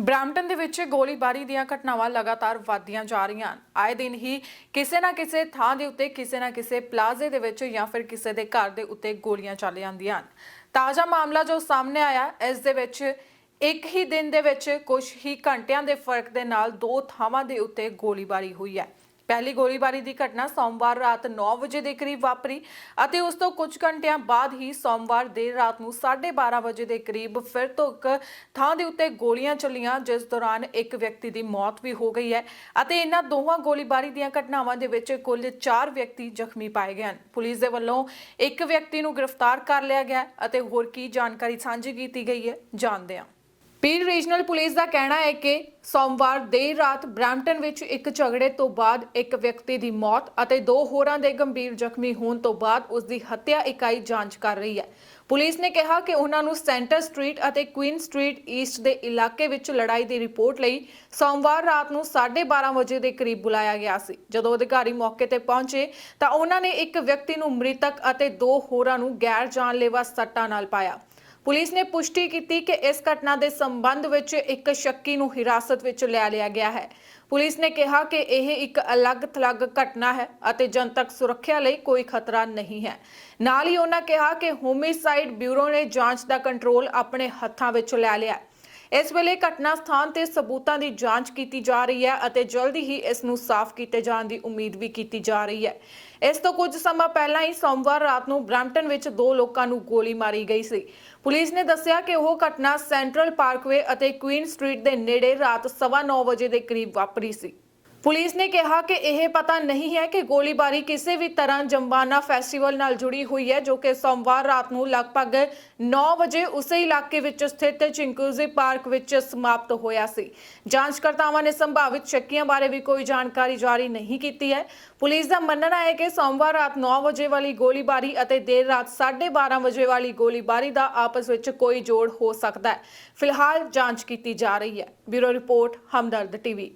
ਬ੍ਰਾਂਪਟਨ ਦੇ ਵਿੱਚ ਗੋਲੀਬਾਰੀ ਦੀਆਂ ਘਟਨਾਵਾਂ ਲਗਾਤਾਰ ਵਧਦੀਆਂ ਜਾ ਰਹੀਆਂ ਹਨ। ਆਏ ਦਿਨ ਹੀ ਕਿਸੇ ਨਾ ਕਿਸੇ ਥਾਂ ਦੇ ਉੱਤੇ, ਕਿਸੇ ਨਾ ਕਿਸੇ ਪਲਾਜ਼ੇ ਦੇ ਵਿੱਚ ਜਾਂ ਫਿਰ ਕਿਸੇ ਦੇ ਘਰ ਦੇ ਉੱਤੇ ਗੋਲੀਆਂ ਚੱਲ ਜਾਂਦੀਆਂ ਹਨ। ਤਾਜ਼ਾ ਮਾਮਲਾ ਜੋ ਸਾਹਮਣੇ ਆਇਆ, ਇਸ ਦੇ ਵਿੱਚ ਇੱਕ ਹੀ ਦਿਨ ਦੇ ਵਿੱਚ ਕੁਝ ਹੀ ਘੰਟਿਆਂ ਦੇ ਫ਼ਰਕ ਦੇ ਨਾਲ ਦੋ ਥਾਵਾਂ ਦੇ ਉੱਤੇ ਗੋਲੀਬਾਰੀ ਹੋਈ ਹੈ। ਪਹਿਲੀ ਗੋਲੀਬਾਰੀ ਦੀ ਘਟਨਾ ਸੋਮਵਾਰ ਰਾਤ 9 ਵਜੇ ਦੇ ਕਰੀਬ ਵਾਪਰੀ ਅਤੇ ਉਸ ਤੋਂ ਕੁਝ ਘੰਟਿਆਂ ਬਾਅਦ ਹੀ ਸੋਮਵਾਰ ਦੇਰ ਰਾਤ ਨੂੰ 12:30 ਵਜੇ ਦੇ ਕਰੀਬ ਫਿਰ ਤੋਂ ਇੱਕ ਥਾਂ ਦੇ ਉੱਤੇ ਗੋਲੀਆਂ ਚੱਲੀਆਂ, ਜਿਸ ਦੌਰਾਨ ਇੱਕ ਵਿਅਕਤੀ ਦੀ ਮੌਤ ਵੀ ਹੋ ਗਈ ਹੈ ਅਤੇ ਇਹਨਾਂ ਦੋਹਾਂ ਗੋਲੀਬਾਰੀ ਦੀਆਂ ਘਟਨਾਵਾਂ ਦੇ ਵਿੱਚ ਕੁੱਲ 4 ਵਿਅਕਤੀ ਜ਼ਖਮੀ ਪਾਏ ਗਏ ਹਨ। ਪੁਲਿਸ ਦੇ ਵੱਲੋਂ ਇੱਕ ਵਿਅਕਤੀ ਨੂੰ ਗ੍ਰਿਫਤਾਰ ਕਰ ਲਿਆ ਗਿਆ ਅਤੇ ਹੋਰ ਕੀ ਜਾਣਕਾਰੀ ਸਾਂਝੀ ਕੀਤੀ ਗਈ ਹੈ, ਜਾਣਦੇ ਹਾਂ। ਪੀਰ ਰੀਜਨਲ ਪੁਲਿਸ ਦਾ ਕਹਿਣਾ ਹੈ ਕਿ ਸੋਮਵਾਰ ਦੇਰ ਰਾਤ ਬ੍ਰੈਂਪਟਨ ਵਿੱਚ ਇੱਕ ਝਗੜੇ ਤੋਂ ਬਾਅਦ ਇੱਕ ਵਿਅਕਤੀ ਦੀ ਮੌਤ ਅਤੇ ਦੋ ਹੋਰਾਂ ਦੇ ਗੰਭੀਰ ਜ਼ਖਮੀ ਹੋਣ ਤੋਂ ਬਾਅਦ ਉਸ ਦੀ ਹੱਤਿਆ ਇਕਾਈ ਜਾਂਚ ਕਰ ਰਹੀ ਹੈ। ਪੁਲਿਸ ਨੇ ਕਿਹਾ ਕਿ ਉਹਨਾਂ ਨੂੰ ਸੈਂਟਰ ਸਟਰੀਟ ਅਤੇ ਕੁਈਨ ਸਟਰੀਟ ਈਸਟ ਦੇ ਇਲਾਕੇ ਵਿੱਚ ਲੜਾਈ ਦੀ ਰਿਪੋਰਟ ਲਈ ਸੋਮਵਾਰ ਰਾਤ ਨੂੰ 12:30 ਵਜੇ ਦੇ ਕਰੀਬ ਬੁਲਾਇਆ ਗਿਆ ਸੀ। ਜਦੋਂ ਅਧਿਕਾਰੀ ਮੌਕੇ ਤੇ ਪਹੁੰਚੇ ਤਾਂ ਉਹਨਾਂ ਨੇ ਇੱਕ ਵਿਅਕਤੀ ਨੂੰ ਮ੍ਰਿਤਕ ਅਤੇ ਦੋ ਹੋਰਾਂ ਨੂੰ ਗੈਰ ਜਾਨਲੇਵਾ ਸੱਟਾਂ ਨਾਲ ਪਾਇਆ। ਪੁਲਿਸ ਨੇ ਪੁਸ਼ਟੀ ਕੀਤੀ ਕਿ ਇਸ ਘਟਨਾ ਦੇ ਸੰਬੰਧ ਵਿੱਚ ਇੱਕ ਸ਼ੱਕੀ ਨੂੰ ਹਿਰਾਸਤ ਵਿੱਚ ਲੈ ਲਿਆ ਗਿਆ ਹੈ। ਪੁਲਿਸ ਨੇ ਕਿਹਾ ਕਿ ਇਹ ਇੱਕ ਅਲੱਗ-ਥਲੱਗ ਘਟਨਾ ਹੈ ਅਤੇ ਜਨਤਕ ਸੁਰੱਖਿਆ ਲਈ ਕੋਈ ਖਤਰਾ ਨਹੀਂ ਹੈ। ਨਾਲ ਹੀ ਉਹਨਾਂ ਕਿਹਾ ਕਿ ਹੋਮਿਸਾਈਡ ਬਿਊਰੋ ਨੇ ਜਾਂਚ ਦਾ ਕੰਟਰੋਲ ਆਪਣੇ ਹੱਥਾਂ ਵਿੱਚ ਲੈ ਲਿਆ ਹੈ। ਇਸ ਵੇਲੇ ਘਟਨਾ ਸਥਾਨ ਤੇ ਸਬੂਤਾਂ ਦੀ ਜਾਂਚ ਕੀਤੀ ਜਾ ਰਹੀ ਹੈ ਅਤੇ ਜਲਦੀ ਹੀ ਇਸ ਨੂੰ ਸਾਫ਼ ਕੀਤੇ ਜਾਣ ਦੀ ਉਮੀਦ ਵੀ ਕੀਤੀ ਜਾ ਰਹੀ ਹੈ। ਇਸ ਤੋਂ ਕੁਝ ਸਮਾਂ ਪਹਿਲਾਂ ਹੀ ਸੋਮਵਾਰ ਰਾਤ ਨੂੰ ਬ੍ਰੈਂਪਟਨ ਵਿੱਚ ਦੋ ਲੋਕਾਂ ਨੂੰ ਗੋਲੀ ਮਾਰੀ ਗਈ ਸੀ। ਪੁਲਿਸ ਨੇ ਦੱਸਿਆ ਕਿ ਉਹ ਘਟਨਾ ਸੈਂਟਰਲ ਪਾਰਕਵੇ ਅਤੇ ਕੁਈਨ ਸਟਰੀਟ ਦੇ ਨੇੜੇ ਰਾਤ 9:30 ਵਜੇ ਦੇ ਕਰੀਬ ਵਾਪਰੀ ਸੀ। ਪੁਲਿਸ ਨੇ ਕਿਹਾ ਕਿ ਇਹ ਪਤਾ ਨਹੀਂ ਹੈ ਕਿ ਗੋਲੀਬਾਰੀ ਕਿਸੇ ਵੀ ਤਰ੍ਹਾਂ ਜੰਬਾਨਾ ਫੈਸਟੀਵਲ ਨਾਲ ਜੁੜੀ ਹੋਈ ਹੈ, ਜੋ ਕਿ ਸੋਮਵਾਰ ਰਾਤ ਨੂੰ ਲਗਭਗ 9 ਵਜੇ ਉਸੇ ਇਲਾਕੇ ਵਿੱਚ ਸਥਿਤ ਚਿੰਕੂਜ਼ੀ ਪਾਰਕ ਵਿੱਚ ਸਮਾਪਤ ਹੋਇਆ ਸੀ। ਜਾਂਚਕਰਤਾਵਾਂ ਨੇ ਸੰਭਾਵਿਤ ਸ਼ੱਕੀਆਂ ਬਾਰੇ ਵੀ ਕੋਈ ਜਾਣਕਾਰੀ ਜਾਰੀ ਨਹੀਂ ਕੀਤੀ ਹੈ। ਪੁਲਿਸ ਦਾ ਮੰਨਣਾ ਹੈ ਕਿ ਸੋਮਵਾਰ ਰਾਤ 9 ਵਜੇ ਵਾਲੀ ਗੋਲੀਬਾਰੀ ਅਤੇ ਦੇਰ ਰਾਤ 12:30 ਵਜੇ ਵਾਲੀ ਗੋਲੀਬਾਰੀ ਦਾ ਆਪਸ ਵਿੱਚ ਕੋਈ ਜੋੜ ਹੋ ਸਕਦਾ ਹੈ। ਫਿਲਹਾਲ ਜਾਂਚ ਕੀਤੀ ਜਾ ਰਹੀ ਹੈ। Bureau report, Hamdard TV.